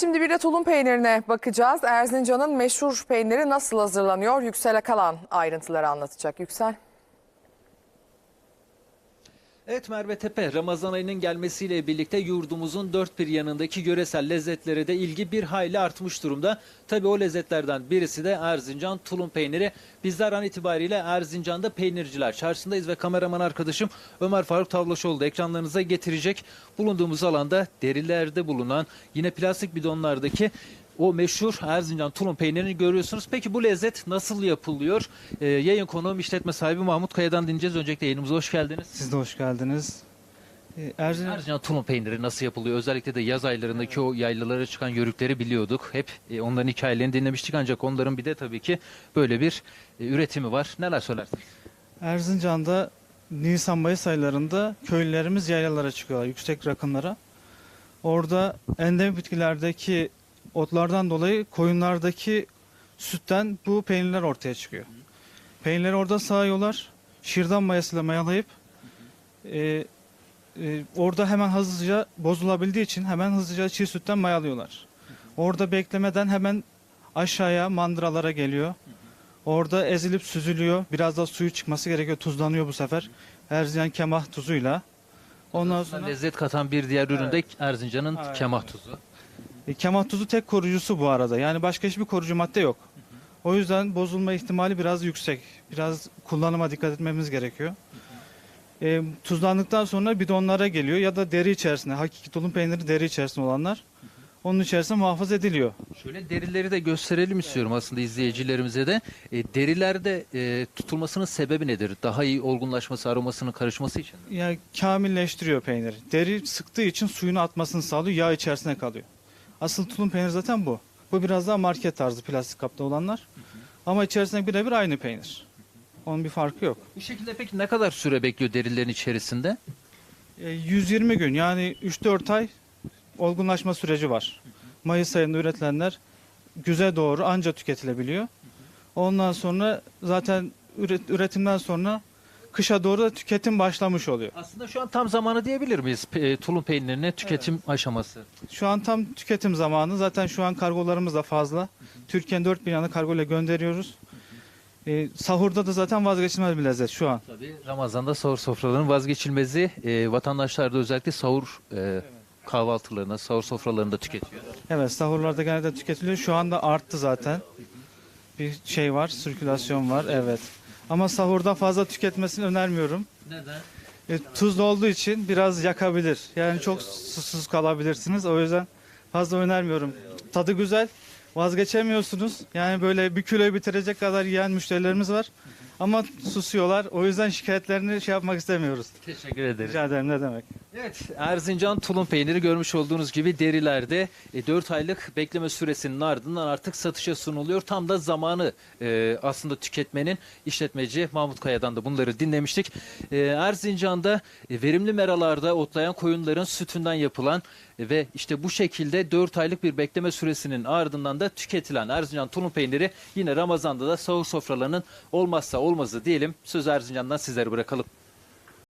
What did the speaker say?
şimdi bir de tulum peynirine bakacağız. Erzincan'ın meşhur peyniri nasıl hazırlanıyor? Yüksel Akalan ayrıntıları anlatacak. Yüksel. Evet Merve Tepe, Ramazan ayının gelmesiyle birlikte yurdumuzun dört bir yanındaki yöresel lezzetlere de ilgi bir hayli artmış durumda. Tabii o lezzetlerden birisi de Erzincan tulum peyniri. Bizler an itibariyle Erzincan'da peynirciler çarşısındayız ve kameraman arkadaşım Ömer Faruk Tavlaşoğlu da ekranlarınıza getirecek. Bulunduğumuz alanda derilerde bulunan yine plastik bidonlardaki o meşhur Erzincan tulum peynirini görüyorsunuz. Peki bu lezzet nasıl yapılıyor? Ee, yayın konuğum işletme sahibi Mahmut Kaya'dan dinleyeceğiz. Öncelikle yayınımıza hoş geldiniz. Siz de hoş geldiniz. Ee, Erzincan, Erzincan tulum peyniri nasıl yapılıyor? Özellikle de yaz aylarındaki o yaylalara çıkan yörükleri biliyorduk. Hep e, onların hikayelerini dinlemiştik ancak onların bir de tabii ki böyle bir e, üretimi var. Neler söylersiniz? Erzincan'da Nisan-Mayıs aylarında köylülerimiz yaylalara çıkıyorlar, yüksek rakımlara. Orada endemik bitkilerdeki otlardan dolayı koyunlardaki sütten bu peynirler ortaya çıkıyor. Peynirleri orada sağıyorlar. Şirdan mayasıyla mayalayıp e, e, orada hemen hızlıca bozulabildiği için hemen hızlıca çiğ sütten mayalıyorlar. Orada beklemeden hemen aşağıya mandıralara geliyor. Orada ezilip süzülüyor. Biraz da suyu çıkması gerekiyor. Tuzlanıyor bu sefer. Erzincan kemah tuzuyla. Ondan sonra Lezzet katan bir diğer ürün de Erzincan'ın kemah tuzu. E, kemah tuzu tek koruyucusu bu arada. Yani başka hiçbir koruyucu madde yok. O yüzden bozulma ihtimali biraz yüksek. Biraz kullanıma dikkat etmemiz gerekiyor. E, tuzlandıktan sonra bidonlara geliyor ya da deri içerisinde. Hakiki tulum peyniri deri içerisinde olanlar. Onun içerisinde muhafaza ediliyor. Şöyle derileri de gösterelim istiyorum aslında izleyicilerimize de. E, derilerde e, tutulmasının sebebi nedir? Daha iyi olgunlaşması, aromasının karışması için. mi? Yani kamilleştiriyor peyniri. Deri sıktığı için suyunu atmasını sağlıyor. Yağ içerisine kalıyor. Asıl tulum peynir zaten bu. Bu biraz daha market tarzı plastik kapta olanlar. Ama içerisinde birebir aynı peynir. Onun bir farkı yok. Bu şekilde peki ne kadar süre bekliyor derilerin içerisinde? E, 120 gün yani 3-4 ay olgunlaşma süreci var. Mayıs ayında üretilenler güze doğru anca tüketilebiliyor. Ondan sonra zaten üret- üretimden sonra kışa doğru da tüketim başlamış oluyor. Aslında şu an tam zamanı diyebilir miyiz pe- e, tulum peynirine tüketim aşaması? Şu an tam tüketim zamanı. Zaten şu an kargolarımız da fazla. Türkiye'nin dört bir yanına kargo ile gönderiyoruz. Ee, sahurda da zaten vazgeçilmez bir lezzet şu an. Tabii Ramazan'da sahur sofralarının vazgeçilmezi e, vatandaşlar da özellikle sahur e, kahvaltılarına, sahur sofralarında tüketiyor. Evet sahurlarda genelde tüketiliyor. Şu anda arttı zaten. Bir şey var, sirkülasyon var. Evet. Ama sahurda fazla tüketmesini önermiyorum. Neden? E, tuzlu olduğu için biraz yakabilir. Yani çok susuz kalabilirsiniz. O yüzden fazla önermiyorum. Tadı güzel. Vazgeçemiyorsunuz. Yani böyle bir kiloyu bitirecek kadar yiyen müşterilerimiz var. Ama susuyorlar. O yüzden şikayetlerini şey yapmak istemiyoruz. Teşekkür ederim. Rica ederim ne demek. Evet, Erzincan tulum peyniri görmüş olduğunuz gibi derilerde 4 aylık bekleme süresinin ardından artık satışa sunuluyor. Tam da zamanı e, aslında tüketmenin işletmeci Mahmut Kaya'dan da bunları dinlemiştik. E, Erzincan'da e, verimli meralarda otlayan koyunların sütünden yapılan e, ve işte bu şekilde 4 aylık bir bekleme süresinin ardından da tüketilen Erzincan tulum peyniri yine Ramazan'da da sahur sofralarının olmazsa olmazı diyelim. Söz Erzincan'dan sizlere bırakalım.